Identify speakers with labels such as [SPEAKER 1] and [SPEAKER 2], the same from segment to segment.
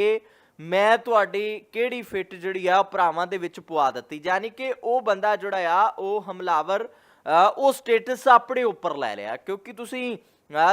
[SPEAKER 1] ਕਿ ਮੈਂ ਤੁਹਾਡੀ ਕਿਹੜੀ ਫਿੱਟ ਜਿਹੜੀ ਆ ਭਰਾਵਾਂ ਦੇ ਵਿੱਚ ਪਵਾ ਦਿੱਤੀ। ਯਾਨੀ ਕਿ ਉਹ ਬੰਦਾ ਜਿਹੜਾ ਆ, ਉਹ ਹਮਲਾਵਰ ਉਹ ਸਟੇਟਸ ਆਪਣੇ ਉੱਪਰ ਲੈ ਲਿਆ। ਕਿਉਂਕਿ ਤੁਸੀਂ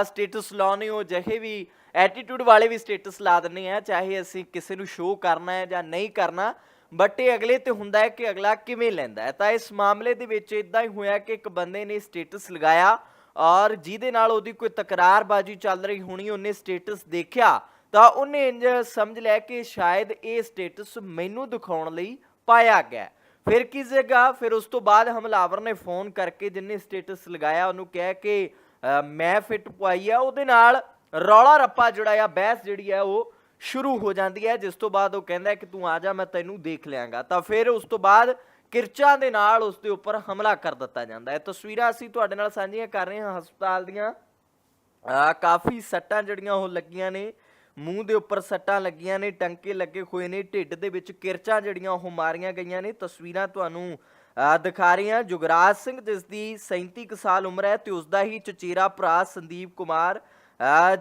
[SPEAKER 1] ਸਟੇਟਸ ਲਾਉਨੇ ਹੋ, ਜਿਹੇ ਵੀ ਐਟੀਟਿਊਡ ਵਾਲੇ ਵੀ ਸਟੇਟਸ ਲਾ ਦਿੰਦੇ ਆ, ਚਾਹੇ ਅਸੀਂ ਕਿਸੇ ਨੂੰ ਸ਼ੋਅ ਕਰਨਾ ਹੈ ਜਾਂ ਨਹੀਂ ਕਰਨਾ। ਬਟ ਇਹ ਅਗਲੇ ਤੇ ਹੁੰਦਾ ਹੈ ਕਿ ਅਗਲਾ ਕਿਵੇਂ ਲੈਂਦਾ ਹੈ। ਤਾਂ ਇਸ ਮਾਮਲੇ ਦੇ ਵਿੱਚ ਇਦਾਂ ਹੀ ਹੋਇਆ ਕਿ ਇੱਕ ਬੰਦੇ ਨੇ ਸਟੇਟਸ ਲਗਾਇਆ ਔਰ ਜਿਹਦੇ ਨਾਲ ਉਹਦੀ ਕੋਈ ਤਕਰਾਰਬਾਜ਼ੀ ਚੱਲ ਰਹੀ ਹੋਣੀ, ਉਹਨੇ ਸਟੇਟਸ ਦੇਖਿਆ। ਤਾਂ ਉਹਨੇ ਇੰਜ ਸਮਝ ਲਿਆ ਕਿ ਸ਼ਾਇਦ ਇਹ ਸਟੇਟਸ ਮੈਨੂੰ ਦਿਖਾਉਣ ਲਈ ਪਾਇਆ ਗਿਆ ਫਿਰ ਕੀ ਜਗ੍ਹਾ ਫਿਰ ਉਸ ਤੋਂ ਬਾਅਦ ਹਮਲਾਵਰ ਨੇ ਫੋਨ ਕਰਕੇ ਜਿੰਨੇ ਸਟੇਟਸ ਲਗਾਇਆ, ਉਹਨੂੰ ਕਿਹਾ ਕਿ ਮੈਂ ਫਿੱਟ ਪਵਾਈ ਆ, ਉਹਦੇ ਨਾਲ ਰੌਲਾ ਰੱਪਾ ਜਿਹੜਾ ਆ, ਬਹਿਸ ਜਿਹੜੀ ਆ, ਉਹ ਸ਼ੁਰੂ ਹੋ ਜਾਂਦੀ ਹੈ, ਜਿਸ ਤੋਂ ਬਾਅਦ ਉਹ ਕਹਿੰਦਾ ਕਿ ਤੂੰ ਆ ਜਾ, ਮੈਂ ਤੈਨੂੰ ਦੇਖ ਲਿਆਂਗਾ। ਤਾਂ ਫਿਰ ਉਸ ਤੋਂ ਬਾਅਦ ਕਿਰਚਾਂ ਦੇ ਨਾਲ ਉਸ ਦੇ ਉੱਪਰ ਹਮਲਾ ਕਰ ਦਿੱਤਾ ਜਾਂਦਾ ਹੈ। ਤਸਵੀਰਾਂ ਅਸੀਂ ਤੁਹਾਡੇ ਨਾਲ ਸਾਂਝੀਆਂ ਕਰ ਰਹੇ ਹਾਂ। ਹਸਪਤਾਲ ਦੀਆਂ ਕਾਫੀ ਸੱਟਾਂ ਜਿਹੜੀਆਂ ਉਹ ਲੱਗੀਆਂ ਨੇ। ਮੂੰਹ ਦੇ ਉੱਪਰ ਸੱਟਾਂ ਲੱਗੀਆਂ ਨੇ, ਟੰਕੇ ਲੱਗੇ ਹੋਏ ਨੇ, ਢਿੱਡ ਦੇ ਵਿੱਚ ਕਿਰਚਾਂ ਜਿਹੜੀਆਂ ਉਹ ਮਾਰੀਆਂ ਗਈਆਂ ਨੇ। ਤਸਵੀਰਾਂ ਤੁਹਾਨੂੰ ਦਿਖਾ ਰਹੇ ਹਾਂ। ਜੁਗਰਾਜ ਸਿੰਘ, ਜਿਸ ਦੀ 37 ਕੁ ਸਾਲ ਉਮਰ ਹੈ ਤੇ ਉਸ ਦਾ ਹੀ ਚਚੇਰਾ ਭਰਾ ਸੰਦੀਪ ਕੁਮਾਰ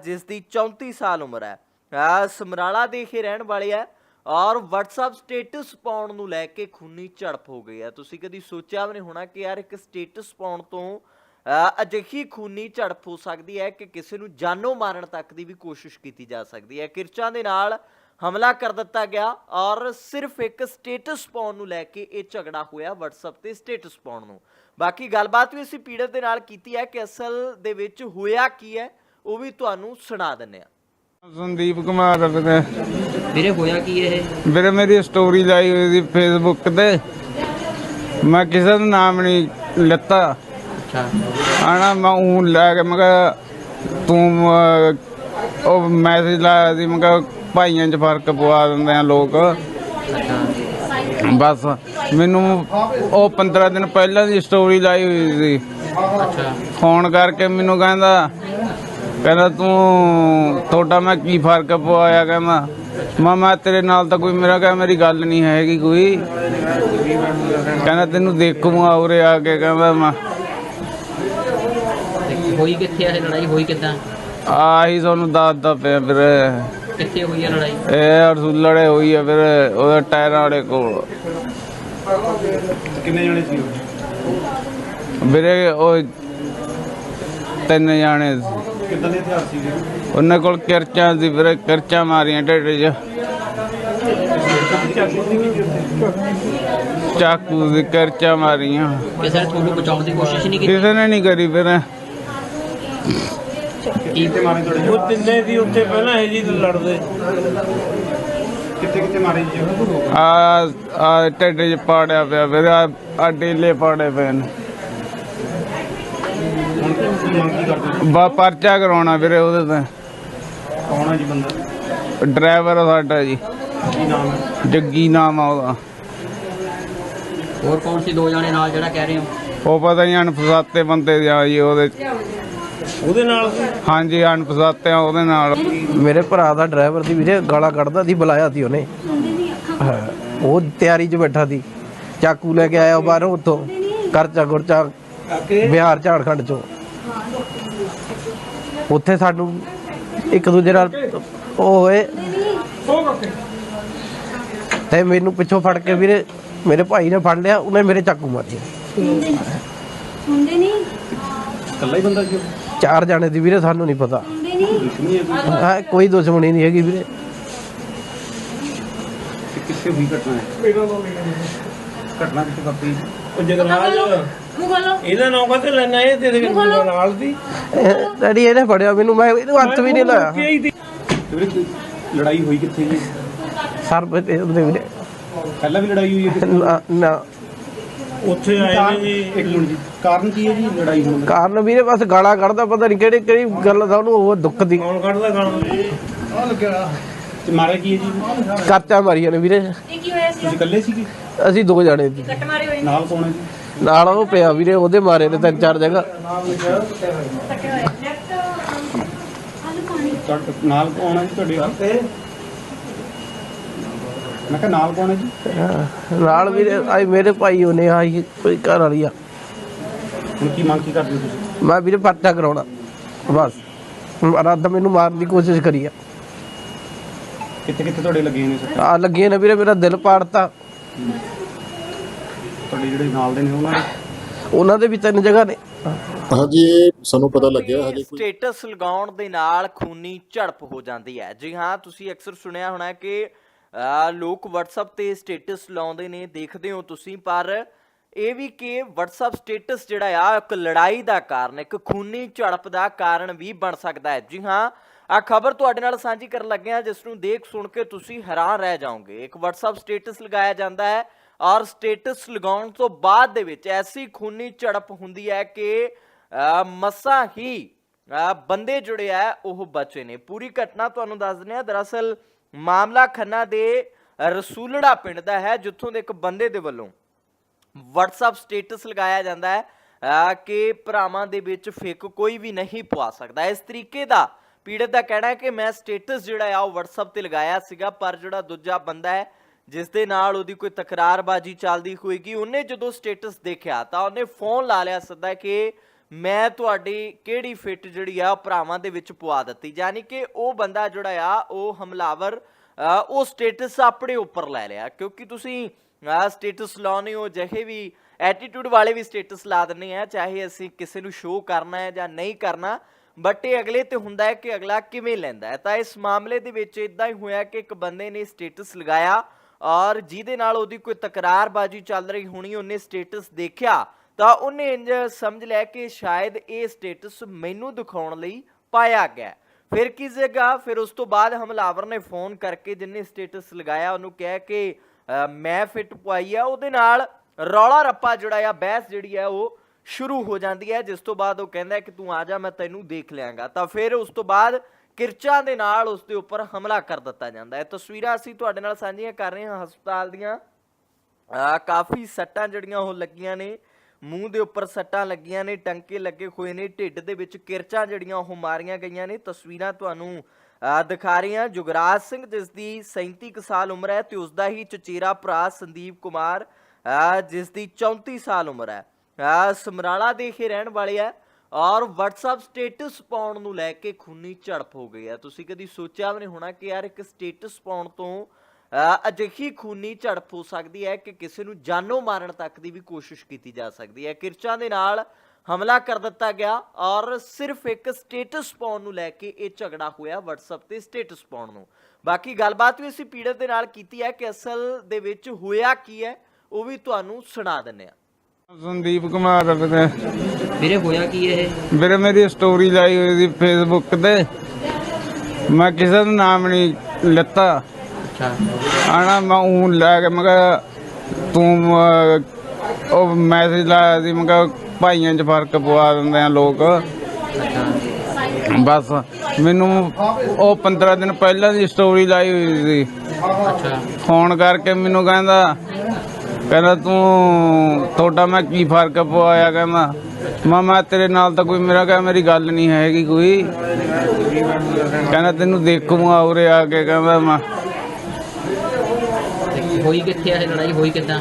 [SPEAKER 1] ਜਿਸ ਦੀ 34 ਸਾਲ ਉਮਰ ਹੈ। ਸਮਰਾਲਾ ਦੇ ਹੀ ਰਹਿਣ ਵਾਲੇ ਆ ਔਰ WhatsApp ਸਟੇਟਸ ਪਾਉਣ ਨੂੰ ਲੈ ਕੇ ਖੂਨੀ ਝੜਪ ਹੋ ਗਈ ਹੈ। ਤੁਸੀਂ ਕਦੀ ਸੋਚਿਆ ਵੀ ਨਹੀਂ ਹੋਣਾ ਕਿ ਯਾਰ ਇੱਕ ਸਟੇਟਸ ਪਾਉਣ ਤੋਂ ਅਜਿਹੀ ਖੂਨੀ ਝੜਪ ਹੋ ਸਕਦੀ ਹੈ ਕਿ ਕਿਸੇ ਨੂੰ ਜਾਨੋਂ ਮਾਰਨ ਤੱਕ ਦੀ ਵੀ ਕੋਸ਼ਿਸ਼ ਕੀਤੀ ਜਾ ਸਕਦੀ ਹੈ। ਕਿਰਚਾਂ ਦੇ ਨਾਲ ਹਮਲਾ ਕਰ ਦਿੱਤਾ ਗਿਆ ਔਰ ਸਿਰਫ ਇੱਕ ਸਟੇਟਸ ਪਾਉਣ ਨੂੰ ਲੈ ਕੇ ਇਹ ਝਗੜਾ ਹੋਇਆ WhatsApp ਤੇ ਸਟੇਟਸ ਪਾਉਣ ਨੂੰ। ਬਾਕੀ ਗੱਲਬਾਤ ਵੀ ਅਸੀਂ ਪੀੜਤ ਦੇ ਨਾਲ ਕੀਤੀ ਹੈ ਕਿ ਅਸਲ ਦੇ ਵਿੱਚ ਹੋਇਆ ਕੀ ਹੈ ਉਹ ਵੀ ਤੁਹਾਨੂੰ ਸੁਣਾ ਦਿੰਨੇ ਆ
[SPEAKER 2] ਸੰਦੀਪ ਕੁਮਾਰ ਵੀਰੇ।
[SPEAKER 3] ਵੀਰੇ ਹੋਇਆ ਕੀ ਇਹ?
[SPEAKER 2] ਵੀਰੇ ਮੇਰੀ ਸਟੋਰੀ ਲਾਈ ਹੋਈ ਸੀ ਫੇਸਬੁੱਕ ਤੇ। ਮੈਂ ਕਿਸੇ ਦਾ ਨਾਮ ਨਹੀਂ ਲਿੱਤਾ। ਆਣਾ ਮੈਂ ਉਹ ਲੈ ਕੇ ਮੈਂ ਕਿਹਾ ਤੂੰ ਅਹ, ਉਹ ਮੈਸੇਜ ਲਾਇਆ ਸੀ ਮੈਂ ਕਿਹਾ ਭਾਈਆਂ 'ਚ ਫ਼ਰਕ ਪਵਾ ਦਿੰਦੇ ਆ ਲੋਕ। ਬਸ ਮੈਨੂੰ ਉਹ 15 ਦਿਨ ਪਹਿਲਾਂ ਦੀ ਸਟੋਰੀ ਲਾਈ ਹੋਈ ਸੀ। ਫੋਨ ਕਰਕੇ ਮੈਨੂੰ ਕਹਿੰਦਾ ਕਹਿੰਦਾ ਤੂੰ ਤੁਹਾਡਾ ਮੈਂ ਕੀ ਫ਼ਰਕ ਪਵਾਇਆ? ਕਹਿੰਦਾ ਮੈਂ ਮੈਂ ਤੇਰੇ ਨਾਲ ਤਾਂ ਕੋਈ ਮੇਰਾ ਕਹਿ ਮੇਰੀ ਗੱਲ ਨਹੀਂ ਹੈਗੀ ਕੋਈ। ਕਹਿੰਦਾ ਤੈਨੂੰ ਦੇਖੂਗਾ ਉਰੇ ਆ ਕੇ ਕਹਿੰਦਾ ਮੈਂ
[SPEAKER 3] ਹੋਈ ਕਿੱਥੇ ਆ ਇਹ ਲੜਾਈ ਹੋਈ ਕਿੱਦਾਂ?
[SPEAKER 2] ਆਹੀ ਤੁਹਾਨੂੰ ਦੱਸਦਾ ਪਿਆ ਫਿਰ
[SPEAKER 3] ਕਿੱਥੇ ਹੋਈ ਆ ਲੜਾਈ?
[SPEAKER 2] ਇਹ ਰਸੂਲੜੇ ਹੋਈ ਆ ਫਿਰ ਉਹਦੇ ਟਾਇਰਾਂ ਵਾਲੇ ਕੋਲ।
[SPEAKER 4] ਕਿੰਨੇ ਜਣੇ ਸੀ
[SPEAKER 2] ਵੀਰੇ ਉਹ ਤਿੰਨ ਜਾਣੇ ਸੀ।
[SPEAKER 4] ਕਿੱਦਾਂ ਦੇ ਹਥਿਆਰ ਸੀ
[SPEAKER 2] ਉਹਨਾਂ ਕੋਲ ਕਿਰਚਾਂ ਸੀ ਵੀਰੇ ਕਿਰਚਾਂ ਮਾਰੀਆਂ ਢਿੱਡ 'ਚ। ਚਾਕੂ ਦੀ ਕਿਰਚਾਂ? ਮਾਰੀਆਂ।
[SPEAKER 3] ਕਿਸੇ ਨੇ ਤੁਹਾਨੂੰ ਬਚਾਉਣ ਦੀ ਕੋਸ਼ਿਸ਼ ਨਹੀਂ ਕੀਤੀ?
[SPEAKER 2] ਕਿਸੇ ਨੇ ਨਹੀਂ ਕਰੀ ਫਿਰ
[SPEAKER 4] ਕਿੱਥੇ ਮਾਰੇ ਤੁਹਾਡੇ
[SPEAKER 5] ਉਹ ਤਿੰਨੇ ਦੀ ਉੱਤੇ ਪਹਿਲਾਂ ਇਹ ਜੀ ਲੜਦੇ।
[SPEAKER 4] ਕਿੱਥੇ ਕਿੱਥੇ ਮਾਰੇ ਜੀ?
[SPEAKER 2] ਆ ਆ ਢਿੱਡ 'ਚ ਪਾੜਿਆ ਪਿਆ ਫਿਰ ਆ ਆ ਢੀਲੇ ਪਾੜੇ ਪਏ ਨੇ।
[SPEAKER 4] ਹੁਣ ਤੁਸੀਂ ਮੰਗ ਕੀ ਕਰਦੇ ਹੋ?
[SPEAKER 2] ਬਾ ਪਰਚਾ ਕਰਾਉਣਾ ਵੀਰੇ ਉਹਦੇ ਤੇ।
[SPEAKER 4] ਕੌਣ ਹੈ ਜੀ ਬੰਦਾ?
[SPEAKER 2] ਡਰਾਈਵਰ ਆ ਸਾਡਾ ਜੀ।
[SPEAKER 4] ਕੀ ਨਾਮ ਹੈ?
[SPEAKER 2] ਜੱਗੀ ਨਾਮ ਆ ਉਹਦਾ।
[SPEAKER 3] ਹੋਰ ਕੌਣ ਸੀ? ਦੋ ਜਾਣੇ ਨਾਲ ਜਿਹੜਾ ਕਹਿ ਰਹੇ ਹੋ।
[SPEAKER 2] ਉਹ ਪਤਾ ਨਹੀਂ ਅਣਪਛਾਤੇ ਬੰਦੇ ਆ ਜੀ ਉਹਦੇ।
[SPEAKER 5] ਉਹਦੇ ਨਾਲ?
[SPEAKER 2] ਹਾਂਜੀ ਅਣਪਛਾਤੇ ਆ ਉਹਦੇ ਨਾਲ।
[SPEAKER 6] ਮੇਰੇ ਭਰਾ ਦਾ ਡਰਾਈਵਰ ਸੀ ਵੀਰੇ ਗਾਲਾਂ ਕੱਢਦਾ ਸੀ ਬੁਲਾਇਆ ਸੀ ਉਹਨੇ। ਹਾਂ, ਉਹ ਤਿਆਰੀ 'ਚ ਬੈਠਾ ਸੀ। ਚਾਕੂ ਲੈ ਕੇ ਆਇਆ ਬਾਹਰੋਂ ਉੱਥੋਂ ਕਰਚਾ ਗੁਰਚਾ ਬਿਹਾਰ ਝਾੜਖੰਡ 'ਚੋਂ। ਉੱਥੇ ਸਾਨੂੰ ਇੱਕ ਦੂਜੇ ਨਾਲ ਉਹ ਹੋਏ। ਤੇ ਮੈਨੂੰ ਪਿੱਛੋਂ ਫੜ ਕੇ ਵੀਰੇ ਮੇਰੇ ਭਾਈ ਨੇ ਫੜ ਲਿਆ ਉਹਨੇ ਮੇਰੇ ਚਾਕੂ ਮਾਰੇ
[SPEAKER 7] ਹੁੰਦੇ ਨਹੀਂ।
[SPEAKER 4] ਇਕੱਲਾ ਹੀ ਬੰਦਾ ਸੀ ਉਹ?
[SPEAKER 6] ਚਾਰ ਜਾਣੇ ਸੀ ਵੀਰੇ ਸਾਨੂੰ ਨਹੀਂ ਪਤਾ।
[SPEAKER 4] ਹੈ ਕੋਈ
[SPEAKER 6] ਦੁਸ਼ਮਣੀ ਨਹੀਂ ਹੈਗੀ ਵੀਰੇ।
[SPEAKER 4] ਤੇ ਕਿੱਥੇ ਹੋਈ ਘਟਨਾ? ਹੈ ਘਟਨਾ ਕਿੱਥੇ ਵਾਪਰੀ?
[SPEAKER 5] ਉਹ ਜਗਰਾਜ ਇਹਦਾ ਨਾਮ ਕਾਤੇ ਲੈਣਾ ਇਹ ਤੇਰੇ ਨਾਲ ਦੀ।
[SPEAKER 6] ਡੈਡੀ ਇਹਨੇ ਫੜਿਆ ਮੈਨੂੰ ਮੈਂ ਇਹਨੂੰ ਹੱਥ ਵੀ ਨਹੀਂ ਲਾਇਆ।
[SPEAKER 5] ਦੀ
[SPEAKER 4] ਤੇ ਲੜਾਈ ਹੋਈ ਕਿੱਥੇ ਜੀ?
[SPEAKER 6] ਸਰ ਤੇ ਉਹਦੇ ਵੀਰੇ
[SPEAKER 4] ਪਹਿਲਾਂ ਵੀ ਲੜਾਈ ਹੋਈ ਹੈ
[SPEAKER 6] ਨਾ।
[SPEAKER 5] ਉੱਥੇ ਆਏ ਨੇ ਜੀ।
[SPEAKER 4] ਇੱਕ ਮਿੰਟ ਜੀ। ਕਾਰਨ ਕੀ ਹੈ ਜੀ ਲੜਾਈ ਹੋਣ ਦਾ
[SPEAKER 6] ਕਾਰਨ ਵੀਰੇ ਬਸ ਗਾਲਾਂ ਕੱਢਦਾ ਪਤਾ ਨਹੀਂ ਕਿਹੜੀ ਕਿਹੜੀ ਗੱਲ ਦਾ ਉਹਨੂੰ ਉਹ ਦੁੱਖ ਦੀ।
[SPEAKER 5] ਕੌਣ ਕੱਢਦਾ ਗਾਣਾ
[SPEAKER 4] ਤੇ ਮਾਰਿਆ ਕੀ ਹੈ ਜੀ?
[SPEAKER 6] ਕਰਚਾ ਮਾਰੀਆਂ ਨੇ ਵੀਰੇ।
[SPEAKER 7] ਇਹ ਕੀ ਹੋਇਆ ਸੀ?
[SPEAKER 4] ਤੁਸੀਂ ਇਕੱਲੇ ਸੀਗੇ?
[SPEAKER 6] ਅਸੀਂ ਦੋ ਜਾਣੇ ਸੀ।
[SPEAKER 7] ਕੱਟ ਮਾਰੇ ਹੋਏ ਨੇ।
[SPEAKER 4] ਨਾਲ ਕੌਣ ਹੈ ਜੀ?
[SPEAKER 6] ਨਾਲ ਉਹ ਪਿਆ ਵੀਰੇ ਉਹਦੇ ਮਾਰੇ ਨੇ ਤਿੰਨ ਚਾਰ ਜਗ੍ਹਾ।
[SPEAKER 7] ਕੱਟੇ ਹੋਏ ਲੈਫਟ ਆਲੂ ਪਾਣੀ
[SPEAKER 4] ਤੁਹਾਡੇ ਨਾਲ ਕੌਣ ਹੈ ਜੀ ਤੁਹਾਡੇ? ਮੈਂ ਕਿਹਾ ਨਾਲ ਕੌਣ ਹੈ ਜੀ?
[SPEAKER 6] ਹਾਂ, ਨਾਲ ਵੀਰੇ ਆਈ ਮੇਰੇ ਭਾਈ ਉਹਨੇ ਆਈ ਕੋਈ ਘਰ ਵਾਲੀ ਆ।
[SPEAKER 4] ਹੁਣ ਕੀ ਮੰਗ ਕੀ ਕਰਦੇ ਹੋ ਤੁਸੀਂ?
[SPEAKER 6] ਮੈਂ ਵੀਰੇ ਪਰਚਾ ਕਰਾਉਣਾ ਬਸ। ਰੱਦ ਮੈਨੂੰ ਮਾਰਨ ਦੀ ਕੋਸ਼ਿਸ਼ ਕਰੀ ਆ।
[SPEAKER 4] ਕਿੱਥੇ ਕਿੱਥੇ ਤੁਹਾਡੇ ਲੱਗੇ ਨੇ ਸਰ?
[SPEAKER 6] ਆ ਲੱਗੀਆਂ ਨੇ ਵੀਰੇ ਮੇਰਾ ਦਿਲ ਪਾੜਤਾ।
[SPEAKER 4] ਤੁਹਾਡੇ ਜਿਹੜੇ ਨਾਲ ਦੇ ਨੇ ਉਹਨਾਂ ਦੇ?
[SPEAKER 6] ਉਹਨਾਂ ਦੇ ਵੀ ਤਿੰਨ ਜਗ੍ਹਾ ਨੇ।
[SPEAKER 8] ਹਾਂਜੀ ਇਹ ਸਾਨੂੰ ਪਤਾ ਲੱਗਿਆ ਹਜੇ ਕੋਈ
[SPEAKER 1] ਸਟੇਟਸ ਲਗਾਉਣ ਦੇ ਨਾਲ ਖੂਨੀ ਝੜਪ ਹੋ ਜਾਂਦੀ ਹੈ। ਜੀ ਹਾਂ ਤੁਸੀਂ ਅਕਸਰ ਸੁਣਿਆ ਹੋਣਾ ਕਿ ਲੋਕ WhatsApp ਤੇ ਸਟੇਟਸ ਲਾਉਂਦੇ ਨੇ, ਦੇਖਦੇ ਹੋ ਤੁਸੀਂ, ਪਰ ਇਹ ਵੀ ਕਿ WhatsApp ਸਟੇਟਸ ਜਿਹੜਾ ਆ, ਇੱਕ ਲੜਾਈ ਦਾ ਕਾਰਨ, ਇੱਕ ਖੂਨੀ ਝੜਪ ਦਾ ਕਾਰਨ ਵੀ ਬਣ ਸਕਦਾ ਹੈ। ਜੀ ਹਾਂ ਆ ਖਬਰ ਤੁਹਾਡੇ ਨਾਲ ਸਾਂਝੀ ਕਰਨ ਲੱਗੇ ਹਾਂ, ਜਿਸ ਨੂੰ ਦੇਖ ਸੁਣ ਕੇ ਤੁਸੀਂ ਹੈਰਾਨ ਰਹਿ ਜਾਓਗੇ। ਇੱਕ WhatsApp ਸਟੇਟਸ ਲਗਾਇਆ ਜਾਂਦਾ ਹੈ ਔਰ ਸਟੇਟਸ ਲਗਾਉਣ ਤੋਂ ਬਾਅਦ ਦੇ ਵਿੱਚ ਐਸੀ ਖੂਨੀ ਝੜਪ ਹੁੰਦੀ ਹੈ ਕਿ ਅਹ ਮਸਾਂ ਹੀ ਬੰਦੇ ਜੁੜੇ ਆ, ਉਹ ਬਚੇ ਨੇ। ਪੂਰੀ ਘਟਨਾ ਤੁਹਾਨੂੰ ਦੱਸ ਦਿੰਦੇ ਆ ਦਰਅਸਲ ਮਾਮਲਾ ਖੰਨਾ ਦੇ ਰਸੂਲੜਾ ਪਿੰਡ ਦਾ ਹੈ, ਜਿੱਥੋਂ ਦੇ ਇੱਕ ਬੰਦੇ ਦੇ ਵੱਲੋਂ WhatsApp ਸਟੇਟਸ ਲਗਾਇਆ ਜਾਂਦਾ ਹੈ ਕਿ ਭਰਾਵਾਂ ਦੇ ਵਿੱਚ ਫਿੱਕ ਕੋਈ ਵੀ ਨਹੀਂ ਪਵਾ ਸਕਦਾ। ਇਸ ਤਰੀਕੇ ਦਾ ਪੀੜਤ ਦਾ ਕਹਿਣਾ ਹੈ ਕਿ ਮੈਂ ਸਟੇਟਸ ਜਿਹੜਾ ਆ, ਉਹ WhatsApp ਤੇ ਲਗਾਇਆ ਸੀਗਾ, ਪਰ ਜਿਹੜਾ ਦੂਜਾ ਬੰਦਾ ਹੈ, ਜਿਸ ਦੇ ਨਾਲ ਉਹਦੀ ਕੋਈ ਤਕਰਾਰਬਾਜੀ ਚੱਲਦੀ ਹੋਏਗੀ, ਉਹਨੇ ਜਦੋਂ ਸਟੇਟਸ ਦੇਖਿਆ ਤਾਂ ਉਹਨੇ ਫੋਨ ਲਾ ਲਿਆ ਸਿੱਧਾ ਕਿ ਮੈਂ ਤੁਹਾਡੀ ਕਿਹੜੀ ਫਿੱਟ ਜਿਹੜੀ ਆ ਭਰਾਵਾਂ ਦੇ ਵਿੱਚ ਪਵਾ ਦਿੱਤੀ। ਯਾਨੀ ਕਿ ਉਹ ਬੰਦਾ ਜਿਹੜਾ ਆ, ਉਹ ਹਮਲਾਵਰ ਉਹ ਸਟੇਟਸ ਆਪਣੇ ਉੱਪਰ ਲੈ ਲਿਆ। ਕਿਉਂਕਿ ਤੁਸੀਂ ਸਟੇਟਸ ਲਾਉਨੇ ਹੋ, ਜਿਹੇ ਵੀ ਐਟੀਟਿਊਡ ਵਾਲੇ ਵੀ ਸਟੇਟਸ ਲਾ ਦਿੰਦੇ ਆ, ਚਾਹੇ ਅਸੀਂ ਕਿਸੇ ਨੂੰ ਸ਼ੋਅ ਕਰਨਾ ਹੈ ਜਾਂ ਨਹੀਂ ਕਰਨਾ। ਬਟ ਇਹ ਅਗਲੇ ਤੇ ਹੁੰਦਾ ਹੈ ਕਿ ਅਗਲਾ ਕਿਵੇਂ ਲੈਂਦਾ ਹੈ। ਤਾਂ ਇਸ ਮਾਮਲੇ ਦੇ ਵਿੱਚ ਇਦਾਂ ਹੀ ਹੋਇਆ ਕਿ ਇੱਕ ਬੰਦੇ ਨੇ ਸਟੇਟਸ ਲਗਾਇਆ ਔਰ ਜਿਹਦੇ ਨਾਲ ਉਹਦੀ ਕੋਈ ਤਕਰਾਰਬਾਜੀ ਚੱਲ ਰਹੀ ਹੋਣੀ, ਉਹਨੇ ਸਟੇਟਸ ਦੇਖਿਆ। ਤਾਂ ਉਹਨੇ ਇੰਜ ਸਮਝ ਲਿਆ ਕਿ ਸ਼ਾਇਦ ਇਹ ਸਟੇਟਸ ਮੈਨੂੰ ਦਿਖਾਉਣ ਲਈ ਪਾਇਆ ਗਿਆ। ਫਿਰ ਕੀ ਜਗ੍ਹਾ ਫਿਰ ਉਸ ਤੋਂ ਬਾਅਦ ਹਮਲਾਵਰ ਨੇ ਫੋਨ ਕਰਕੇ ਜਿੰਨੇ ਸਟੇਟਸ ਲਗਾਇਆ, ਉਹਨੂੰ ਕਿਹਾ ਕਿ ਮੈਂ ਫਿੱਟ ਪਵਾਈ ਆ, ਉਹਦੇ ਨਾਲ ਰੌਲਾ ਰੱਪਾ ਜਿਹੜਾ ਆ, ਬਹਿਸ ਜਿਹੜੀ ਆ, ਉਹ ਸ਼ੁਰੂ ਹੋ ਜਾਂਦੀ ਹੈ ਜਿਸ ਤੋਂ ਬਾਅਦ ਉਹ ਕਹਿੰਦਾ ਕਿ ਤੂੰ ਆ ਜਾ, ਮੈਂ ਤੈਨੂੰ ਦੇਖ ਲਿਆਂਗਾ। ਤਾਂ ਫਿਰ ਉਸ ਤੋਂ ਬਾਅਦ ਕਿਰਚਾਂ ਦੇ ਨਾਲ ਉਸ ਦੇ ਉੱਪਰ ਹਮਲਾ ਕਰ ਦਿੱਤਾ ਜਾਂਦਾ ਹੈ। ਤਸਵੀਰਾਂ ਅਸੀਂ ਤੁਹਾਡੇ ਨਾਲ ਸਾਂਝੀਆਂ ਕਰ ਰਹੇ ਹਾਂ। ਹਸਪਤਾਲ ਦੀਆਂ ਕਾਫੀ ਸੱਟਾਂ ਜਿਹੜੀਆਂ ਉਹ ਲੱਗੀਆਂ ਨੇ। ਮੂੰਹ ਦੇ ਉੱਪਰ ਸੱਟਾਂ ਲੱਗੀਆਂ ਨੇ ਟੰਕੇ ਲੱਗੇ ਹੋਏ ਨੇ ਢਿੱਡ ਦੇ ਵਿੱਚ ਕਿਰਚਾਂ ਜਿਹੜੀਆਂ ਉਹ ਮਾਰੀਆਂ ਗਈਆਂ ਨੇ। ਤਸਵੀਰਾਂ ਤੁਹਾਨੂੰ ਦਿਖਾ ਰਹੇ ਹਾਂ ਜੁਗਰਾਜ ਸਿੰਘ ਜਿਸ ਦੀ 37 ਕੁ ਸਾਲ ਉਮਰ ਹੈ ਤੇ ਉਸ ਦਾ ਹੀ ਚਚੇਰਾ ਭਰਾ ਸੰਦੀਪ ਕੁਮਾਰ ਆ, ਜਿਸ ਦੀ 34 ਸਾਲ ਉਮਰ ਹੈ। ਆ, ਸਮਰਾਲਾ ਦੇ ਹੀ ਰਹਿਣ ਵਾਲੇ ਆ ਔਰ WhatsApp ਸਟੇਟਸ ਪਾਉਣ ਨੂੰ ਲੈ ਕੇ ਖੂਨੀ ਝੜਪ ਹੋ ਗਈ ਹੈ। ਤੁਸੀਂ ਕਦੀ ਸੋਚਿਆ ਵੀ ਨਹੀਂ ਹੋਣਾ ਕਿ ਯਾਰ ਇੱਕ ਸਟੇਟਸ ਪਾਉਣ ਤੋਂ ਅਜਿਹੀ ਖੂਨੀ ਝੜਪ ਹੋ ਸਕਦੀ ਹੈ ਕਿ ਕਿਸੇ ਨੂੰ ਜਾਨੋਂ ਮਾਰਨ ਤੱਕ ਦੀ ਵੀ ਕੋਸ਼ਿਸ਼ ਕੀਤੀ ਜਾ ਸਕਦੀ ਹੈ। ਕਿਰਚਾਂ ਦੇ ਨਾਲ ਹਮਲਾ ਕਰ ਦਿੱਤਾ ਗਿਆ ਔਰ ਸਿਰਫ ਇੱਕ ਸਟੇਟਸ ਪਾਉਣ ਨੂੰ ਲੈ ਕੇ ਇਹ ਝਗੜਾ ਹੋਇਆ WhatsApp ਤੇ ਸਟੇਟਸ ਪਾਉਣ ਨੂੰ। ਬਾਕੀ ਗੱਲਬਾਤ ਵੀ ਅਸੀਂ ਪੀੜਤ ਦੇ ਨਾਲ ਕੀਤੀ ਹੈ ਕਿ ਅਸਲ ਦੇ ਵਿੱਚ ਹੋਇਆ ਕੀ ਹੈ ਉਹ ਵੀ ਤੁਹਾਨੂੰ ਸੁਣਾ ਦਿੰਨੇ ਆ
[SPEAKER 2] ਸੰਦੀਪ ਕੁਮਾਰ ਵੀਰੇ।
[SPEAKER 3] ਵੀਰੇ ਹੋਇਆ ਕੀ ਇਹ?
[SPEAKER 2] ਵੀਰੇ ਮੇਰੀ ਸਟੋਰੀ ਲਾਈ ਹੋਈ ਸੀ ਫੇਸਬੁੱਕ ਤੇ। ਮੈਂ ਕਿਸੇ ਦਾ ਨਾਮ ਨਹੀਂ ਲੱਤਾ। ਆਣਾ ਮੈਂ ਉਹ ਲੈ ਕੇ ਮੈਂ ਕਿਹਾ ਤੂੰ ਅਹ, ਉਹ ਮੈਸੇਜ ਲਾਇਆ ਸੀ ਮੈਂ ਕਿਹਾ ਭਾਈਆਂ 'ਚ ਫ਼ਰਕ ਪਵਾ ਦਿੰਦੇ ਆ ਲੋਕ। ਬਸ ਮੈਨੂੰ ਉਹ 15 ਦਿਨ ਪਹਿਲਾਂ ਦੀ ਸਟੋਰੀ ਲਾਈ ਹੋਈ ਸੀ।
[SPEAKER 3] ਅੱਛਾ
[SPEAKER 2] ਫੋਨ ਕਰਕੇ ਮੈਨੂੰ ਕਹਿੰਦਾ ਕਹਿੰਦਾ ਤੂੰ ਤੁਹਾਡਾ ਮੈਂ ਕੀ ਫ਼ਰਕ ਪਵਾਇਆ ਕਹਿੰਦਾ ਮੈਂ ਮੈਂ ਤੇਰੇ ਨਾਲ ਤਾਂ ਕੋਈ ਮੇਰਾ ਕਹਿੰਦਾ ਮੇਰੀ ਗੱਲ ਨਹੀਂ ਹੈਗੀ ਕੋਈ। ਕਹਿੰਦਾ ਤੈਨੂੰ ਦੇਖੂਗਾ ਉਰੇ ਆ ਕੇ ਕਹਿੰਦਾ ਮੈਂ
[SPEAKER 3] ਹੋਈ ਕਿੱਥੇ ਆ ਇਹ ਲੜਾਈ ਹੋਈ ਕਿੱਦਾਂ?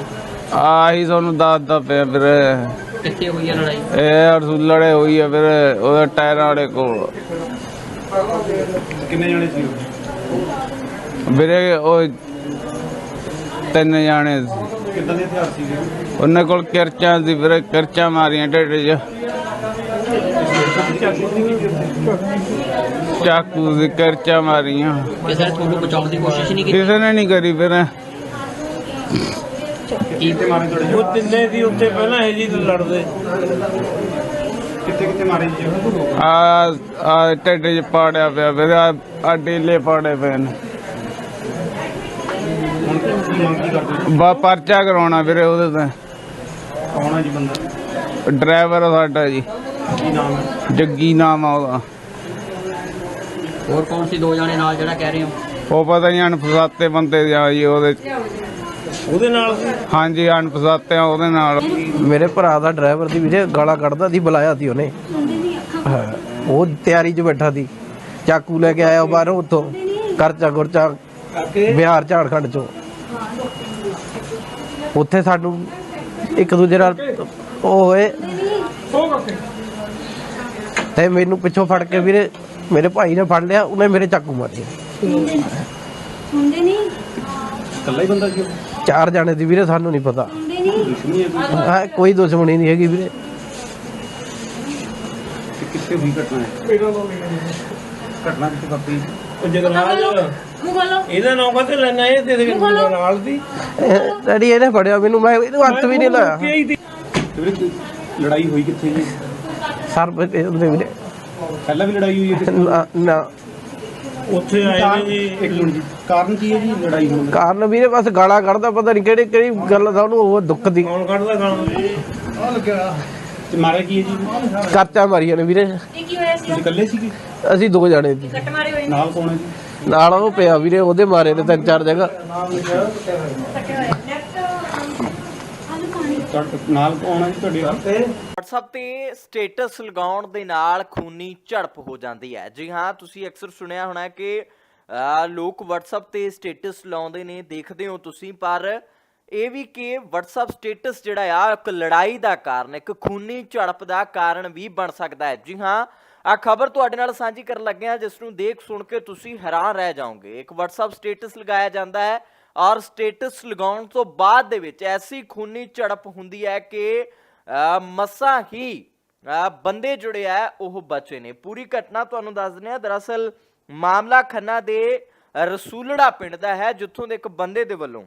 [SPEAKER 2] ਆਹੀ ਤੁਹਾਨੂੰ ਦੱਸਦਾ ਪਿਆ ਵੀਰੇ।
[SPEAKER 3] ਕਿੱਥੇ ਹੋਈ ਆ ਲੜਾਈ?
[SPEAKER 2] ਇਹ ਰਸੂਲੜੇ ਹੋਈ ਆ ਵੀਰੇ ਉਹਦੇ ਟਾਇਰਾਂ ਵਾਲੇ ਕੋਲ।
[SPEAKER 4] ਕਿੰਨੇ ਜਣੇ ਸੀ ਉਹ?
[SPEAKER 2] ਵੀਰੇ ਉਹ ਤਿੰਨ ਜਾਣੇ ਸੀ।
[SPEAKER 4] ਕਿੱਦਾਂ ਦੇ ਹਥਿਆਰ ਸੀਗੇ
[SPEAKER 2] ਉਹਨਾਂ ਕੋਲ ਕਿਰਚਾਂ ਸੀ ਵੀਰੇ ਕਿਰਚਾਂ ਮਾਰੀਆਂ ਢਿੱਡ 'ਚ। ਚਾਕੂ ਦੀ ਕਿਰਚਾਂ ਮਾਰੀਆਂ।
[SPEAKER 3] ਕਿਸੇ ਨੇ ਤੁਹਾਨੂੰ ਬਚਾਉਣ ਦੀ ਕੋਸ਼ਿਸ਼ ਨਹੀਂ ਕੀਤੀ?
[SPEAKER 2] ਕਿਸੇ ਨੇ ਨਹੀਂ ਕਰੀ ਵੀਰੇ।
[SPEAKER 3] ਕੀ
[SPEAKER 4] ਮਾਰੇ ਤੁਹਾਡੇ?
[SPEAKER 5] ਉਹ ਤਿੰਨੇ ਦੀ ਉੱਤੇ ਪਹਿਲਾਂ ਇਹ ਜੀ ਲੜਦੇ।
[SPEAKER 4] ਕਿੱਥੇ ਕਿੱਥੇ ਮਾਰੇ ਜੀ?
[SPEAKER 2] ਆ ਆ ਢਿੱਡ 'ਚ ਪਾੜਿਆ ਪਿਆ ਵੀਰੇ ਆ ਆ ਡੇਲੇ ਪਾੜੇ ਪਏ ਨੇ।
[SPEAKER 4] ਹੁਣ ਕੀ ਮੰਗ ਕੀ ਕਰਦੇ
[SPEAKER 2] ਬਾ ਪਰਚਾ ਕਰਾਉਣਾ ਵੀਰੇ ਉਹਦੇ ਤੇ।
[SPEAKER 4] ਕੌਣ ਹੈ ਜੀ ਬੰਦਾ?
[SPEAKER 2] ਡਰਾਈਵਰ ਆ ਸਾਡਾ ਜੀ।
[SPEAKER 4] ਕੀ ਨਾਮ ਹੈ?
[SPEAKER 2] ਜੱਗੀ ਨਾਮ ਆ ਉਹਦਾ।
[SPEAKER 3] ਹੋਰ ਕੌਣ ਸੀ ਦੋ ਜਾਣੇ ਨਾਲ ਜਿਹੜਾ ਕਹਿ ਰਹੇ ਹੋ?
[SPEAKER 2] ਉਹ ਪਤਾ ਨਹੀਂ ਅਣਪਛਾਤੇ ਬੰਦੇ ਆ ਜੀ ਉਹਦੇ। 'ਚ।
[SPEAKER 5] ਉਹਦੇ ਨਾਲ?
[SPEAKER 2] ਹਾਂਜੀ ਅਣਪਛਾਤੇ ਆ ਉਹਦੇ ਨਾਲ।
[SPEAKER 6] ਮੇਰੇ ਭਰਾ ਦਾ ਡਰਾਈਵਰ ਦੀ ਵੀਰੇ ਗਾਲਾਂ ਕੱਢਦਾ ਸੀ ਬੁਲਾਇਆ ਸੀ ਉਹਨੇ। ਹਾਂ, ਉਹ ਤਿਆਰੀ 'ਚ ਬੈਠਾ ਸੀ। ਚਾਕੂ ਲੈ ਕੇ ਆਇਆ ਉਹ ਬਾਹਰੋਂ ਉੱਥੋਂ ਕਰਚਾ ਗੁਰਚਾ ਬਿਹਾਰ ਝਾੜਖੰਡ ਚੋਂ। ਉੱਥੇ ਸਾਨੂੰ ਇੱਕ ਦੂਜੇ ਨਾਲ ਉਹ ਹੋਏ। ਤੇ ਮੈਨੂੰ ਪਿੱਛੋਂ ਫੜ ਕੇ ਵੀਰੇ ਮੇਰੇ ਭਾਈ ਨੇ ਫੜ ਲਿਆ ਉਹਨੇ ਮੇਰੇ ਚਾਕੂ ਮਾਰੇ। ਚਾਰ ਜਾਣੇ ਦੀ ਵੀਰੇ ਸਾਨੂੰ ਨਹੀਂ ਪਤਾ।
[SPEAKER 4] ਹੈ ਕੋਈ
[SPEAKER 6] ਦੁਸ਼ਮਣੀ ਨਹੀਂ ਹੈਗੀ ਵੀਰੇ।
[SPEAKER 4] ਕਿੱਥੇ ਹੋਈ ਘਟਨਾ? ਹੈ ਘਟਨਾ ਕਿੱਥੇ ਵਾਪਰੀ?
[SPEAKER 5] ਉਹ ਜਗਰਾਜ
[SPEAKER 7] ਮੂੰਹ ਖੋਲੋ
[SPEAKER 5] ਇਹਦਾ ਨਾਮ ਕਾਤੇ ਲੈਣਾ ਇਹ ਤੇ ਨਾਲ ਦੀ?
[SPEAKER 6] ਇਹ ਡੈਡੀ ਇਹਨੇ ਫੜਿਆ ਮੈਨੂੰ ਮੈਂ ਇਹਨੂੰ ਹੱਥ ਵੀ ਨਹੀਂ ਲਾਇਆ।
[SPEAKER 4] ਵੀਰੇ ਲੜਾਈ ਹੋਈ ਕਿੱਥੇ ਜੀ?
[SPEAKER 6] ਸਰ ਉਹਦੇ ਵੀਰੇ।
[SPEAKER 4] ਪਹਿਲਾਂ ਵੀ ਲੜਾਈ ਹੋਈ ਹੈ
[SPEAKER 6] ਨਾ।
[SPEAKER 5] ਉੱਥੇ ਆਏ ਨੇ ਜੀ।
[SPEAKER 4] ਇੱਕ ਮਿੰਟ ਜੀ। ਕਾਰਨ ਕੀ ਹੈ ਜੀ ਲੜਾਈ ਹੋਣ ਦਾ?
[SPEAKER 6] ਕਾਰਨ ਵੀਰੇ ਬਸ ਗਾਲਾਂ ਕੱਢਦਾ ਪਤਾ ਨਹੀਂ ਕਿਹੜੀ ਕਿਹੜੀ ਗੱਲ ਦਾ ਉਹਨੂੰ ਉਹ ਦੁੱਖ ਦੀ।
[SPEAKER 5] ਕੌਣ ਕੱਢਦਾ ਗਾਣਾ
[SPEAKER 4] ਤੇ ਮਾਰਿਆ ਕੀ ਹੈ ਜੀ?
[SPEAKER 6] ਕਾਚਾ ਮਾਰੀਆਂ ਨੇ ਵੀਰੇ।
[SPEAKER 7] ਇਹ ਕੀ ਹੋਇਆ ਸੀ?
[SPEAKER 4] ਤੁਸੀਂ ਇਕੱਲੇ ਸੀਗੇ?
[SPEAKER 6] ਅਸੀਂ ਦੋ ਜਾਣੇ ਸੀ।
[SPEAKER 7] ਕੱਟ ਮਾਰੇ ਹੋਏ
[SPEAKER 4] ਨਾਲ ਕੌਣ ਹੈ ਜੀ?
[SPEAKER 6] ਨਾਲ ਉਹ ਪਿਆ ਵੀਰੇ ਉਹਦੇ ਮਾਰੇ ਨੇ ਤਿੰਨ ਚਾਰ ਜਗ੍ਹਾ।
[SPEAKER 7] ਕੱਟੇ ਹੋਏ। ਲੈਫਟ ਆਲੂ ਪਾਣੀ
[SPEAKER 4] ਤੁਹਾਡੇ ਨਾਲ ਕੌਣ ਹੈ ਜੀ ਤੁਹਾਡੇ ਨਾਲ?
[SPEAKER 1] WhatsApp ਤੇ ਸਟੇਟਸ ਲਗਾਉਣ ਦੇ ਨਾਲ ਖੂਨੀ ਝੜਪ ਹੋ ਜਾਂਦੀ ਹੈ। ਜੀ ਹਾਂ ਤੁਸੀਂ ਅਕਸਰ ਸੁਣਿਆ ਹੋਣਾ ਕਿ ਲੋਕ WhatsApp ਤੇ ਸਟੇਟਸ ਲਾਉਂਦੇ ਨੇ ਦੇਖਦੇ ਹੋ ਤੁਸੀਂ ਪਰ ਇਹ ਵੀ ਕਿ WhatsApp ਸਟੇਟਸ ਜਿਹੜਾ ਆ ਇੱਕ ਲੜਾਈ ਦਾ ਕਾਰਨ ਇੱਕ ਖੂਨੀ ਝੜਪ ਦਾ ਕਾਰਨ ਵੀ ਬਣ ਸਕਦਾ ਹੈ। ਜੀ ਹਾਂ ਆ ਖਬਰ ਤੁਹਾਡੇ ਨਾਲ ਸਾਂਝੀ ਕਰਨ ਲੱਗੇ ਹਾਂ ਜਿਸ ਨੂੰ ਦੇਖ ਸੁਣ ਕੇ ਤੁਸੀਂ ਹੈਰਾਨ ਰਹਿ ਜਾਓਗੇ। ਇੱਕ WhatsApp ਸਟੇਟਸ ਲਗਾਇਆ ਜਾਂਦਾ ਹੈ ਔਰ ਸਟੇਟਸ ਲਗਾਉਣ ਤੋਂ ਬਾਅਦ ਦੇ ਵਿੱਚ ਐਸੀ ਖੂਨੀ ਝੜਪ ਹੁੰਦੀ ਹੈ ਕਿ ਅ, ਮਸਾਂ ਹੀ ਬੰਦੇ ਜੁੜੇ ਆ ਉਹ ਬਚੇ ਨੇ। ਪੂਰੀ ਘਟਨਾ ਤੁਹਾਨੂੰ ਦੱਸ ਦਿੰਦੇ ਆ ਦਰਅਸਲ ਮਾਮਲਾ ਖੰਨਾ ਦੇ ਰਸੂਲੜਾ ਪਿੰਡ ਦਾ ਹੈ, ਜਿੱਥੋਂ ਦੇ ਇੱਕ ਬੰਦੇ ਦੇ ਵੱਲੋਂ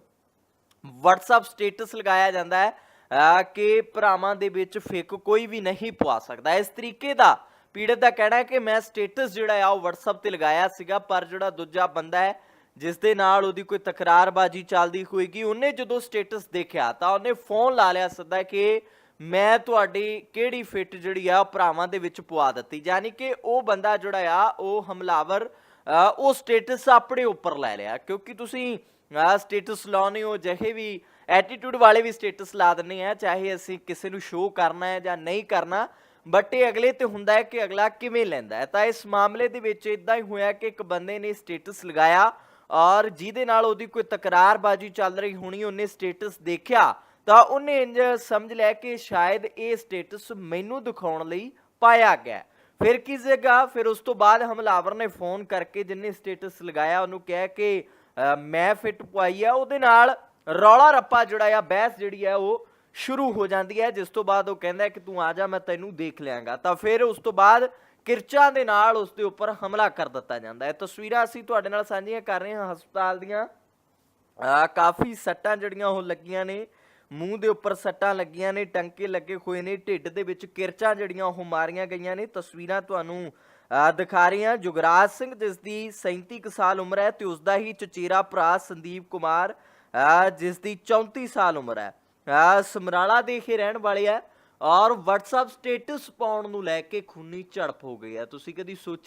[SPEAKER 1] WhatsApp ਸਟੇਟਸ ਲਗਾਇਆ ਜਾਂਦਾ ਹੈ ਕਿ ਭਰਾਵਾਂ ਦੇ ਵਿੱਚ ਫਿੱਕ ਕੋਈ ਵੀ ਨਹੀਂ ਪਵਾ ਸਕਦਾ। ਇਸ ਤਰੀਕੇ ਦਾ ਪੀੜਤ ਦਾ ਕਹਿਣਾ ਹੈ ਕਿ ਮੈਂ ਸਟੇਟਸ ਜਿਹੜਾ ਆ, ਉਹ WhatsApp ਤੇ ਲਗਾਇਆ ਸੀਗਾ, ਪਰ ਜਿਹੜਾ ਦੂਜਾ ਬੰਦਾ ਹੈ, ਜਿਸ ਦੇ ਨਾਲ ਉਹਦੀ ਕੋਈ ਤਕਰਾਰਬਾਜੀ ਚੱਲਦੀ ਹੋਏਗੀ, ਉਹਨੇ ਜਦੋਂ ਸਟੇਟਸ ਦੇਖਿਆ ਤਾਂ ਉਹਨੇ ਫੋਨ ਲਾ ਲਿਆ ਸਿੱਧਾ ਕਿ ਮੈਂ ਤੁਹਾਡੀ ਕਿਹੜੀ ਫਿੱਟ ਜਿਹੜੀ ਆ ਉਹ ਭਰਾਵਾਂ ਦੇ ਵਿੱਚ ਪਵਾ ਦਿੱਤੀ। ਯਾਨੀ ਕਿ ਉਹ ਬੰਦਾ ਜਿਹੜਾ ਆ, ਉਹ ਹਮਲਾਵਰ ਉਹ ਸਟੇਟਸ ਆਪਣੇ ਉੱਪਰ ਲੈ ਲਿਆ। ਕਿਉਂਕਿ ਤੁਸੀਂ ਸਟੇਟਸ ਲਾਉਨੇ ਹੋ, ਜਿਹੇ ਵੀ ਐਟੀਟਿਊਡ ਵਾਲੇ ਵੀ ਸਟੇਟਸ ਲਾ ਦਿੰਦੇ ਆ, ਚਾਹੇ ਅਸੀਂ ਕਿਸੇ ਨੂੰ ਸ਼ੋਅ ਕਰਨਾ ਹੈ ਜਾਂ ਨਹੀਂ ਕਰਨਾ। ਬਟ ਇਹ ਅਗਲੇ ਤੇ ਹੁੰਦਾ ਹੈ ਕਿ ਅਗਲਾ ਕਿਵੇਂ ਲੈਂਦਾ ਹੈ। ਤਾਂ ਇਸ ਮਾਮਲੇ ਦੇ ਵਿੱਚ ਇਦਾਂ ਹੀ ਹੋਇਆ ਕਿ ਇੱਕ ਬੰਦੇ ਨੇ ਸਟੇਟਸ ਲਗਾਇਆ ਔਰ ਜਿਹਦੇ ਨਾਲ ਉਹਦੀ ਕੋਈ ਤਕਰਾਰਬਾਜੀ ਚੱਲ ਰਹੀ ਹੋਣੀ, ਉਹਨੇ ਸਟੇਟਸ ਦੇਖਿਆ। ਤਾਂ ਉਹਨੇ ਇੰਜ ਸਮਝ ਲਿਆ ਕਿ ਸ਼ਾਇਦ ਇਹ ਸਟੇਟਸ ਮੈਨੂੰ ਦਿਖਾਉਣ ਲਈ ਪਾਇਆ ਗਿਆ ਫਿਰ ਕੀ ਜਗ੍ਹਾ ਫਿਰ ਉਸ ਤੋਂ ਬਾਅਦ ਹਮਲਾਵਰ ਨੇ ਫੋਨ ਕਰਕੇ ਜਿੰਨੇ ਸਟੇਟਸ ਲਗਾਇਆ, ਉਹਨੂੰ ਕਿਹਾ ਕਿ ਮੈਂ ਫਿੱਟ ਪਵਾਈ ਆ, ਉਹਦੇ ਨਾਲ ਰੌਲਾ ਰੱਪਾ ਜਿਹੜਾ ਆ, ਬਹਿਸ ਜਿਹੜੀ ਆ, ਉਹ ਸ਼ੁਰੂ ਹੋ ਜਾਂਦੀ ਹੈ, ਜਿਸ ਤੋਂ ਬਾਅਦ ਉਹ ਕਹਿੰਦਾ ਕਿ ਤੂੰ ਆ ਜਾ, ਮੈਂ ਤੈਨੂੰ ਦੇਖ ਲਿਆਂਗਾ। ਤਾਂ ਫਿਰ ਉਸ ਤੋਂ ਬਾਅਦ ਕਿਰਚਾਂ ਦੇ ਨਾਲ ਉਸ ਦੇ ਉੱਪਰ ਹਮਲਾ ਕਰ ਦਿੱਤਾ ਜਾਂਦਾ ਹੈ। ਤਸਵੀਰਾਂ ਅਸੀਂ ਤੁਹਾਡੇ ਨਾਲ ਸਾਂਝੀਆਂ ਕਰ ਰਹੇ ਹਾਂ, ਹਸਪਤਾਲ ਦੀਆਂ। ਕਾਫੀ ਸੱਟਾਂ ਜਿਹੜੀਆਂ ਉਹ ਲੱਗੀਆਂ ਨੇ। ਮੂੰਹ ਦੇ ਉੱਪਰ ਸੱਟਾਂ ਲੱਗੀਆਂ ਨੇ ਟੰਕੇ ਲੱਗੇ ਹੋਏ ਨੇ ਢਿੱਡ ਦੇ ਵਿੱਚ ਕਿਰਚਾਂ ਜਿਹੜੀਆਂ ਉਹ ਮਾਰੀਆਂ ਗਈਆਂ ਨੇ। ਤਸਵੀਰਾਂ ਤੁਹਾਨੂੰ ਦਿਖਾ ਰਹੇ ਹਾਂ। ਜੁਗਰਾਜ ਸਿੰਘ ਜਿਸ ਦੀ 37 ਕੁ ਸਾਲ ਉਮਰ ਹੈ ਤੇ ਉਸ ਦਾ ਹੀ ਚਚੇਰਾ ਭਰਾ ਸੰਦੀਪ ਕੁਮਾਰ ਆ, ਜਿਸ ਦੀ 34 ਸਾਲ ਉਮਰ ਹੈ। ਆ, ਸਮਰਾਲਾ ਦੇ ਇਹ ਰਹਿਣ ਵਾਲੇ ਆ ਔਰ WhatsApp ਸਟੇਟਸ ਪਾਉਣ ਨੂੰ ਲੈ ਕੇ ਖੂਨੀ ਝੜਪ ਹੋ ਗਈ ਹੈ। ਤੁਸੀਂ ਕਦੀ ਸੋਚਿਆ